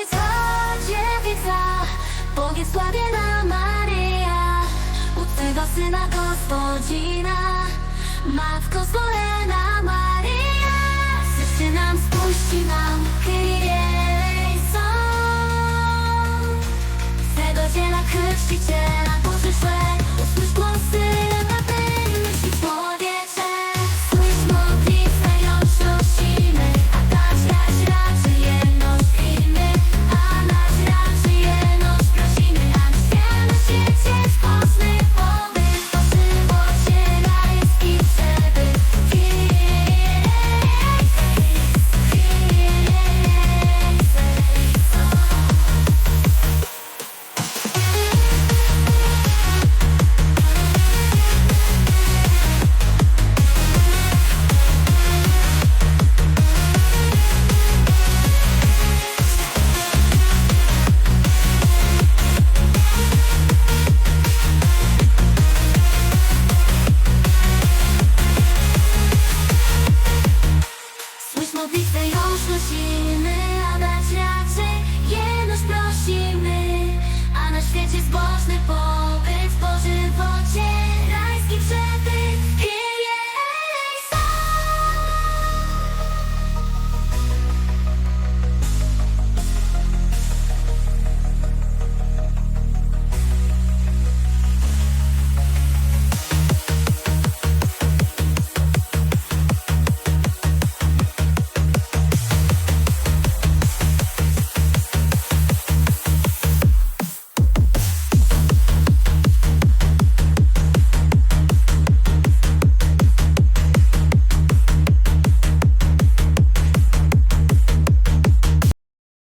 księżyca, dziewica, powiedz sławiena Maria, u Twego Syna Gospodzina, Matko Zborena Maria, Syście nam spuści nam Kyrie eleison, Twego dziela chrzciciela. Bo bite już nosimy, a dać raczej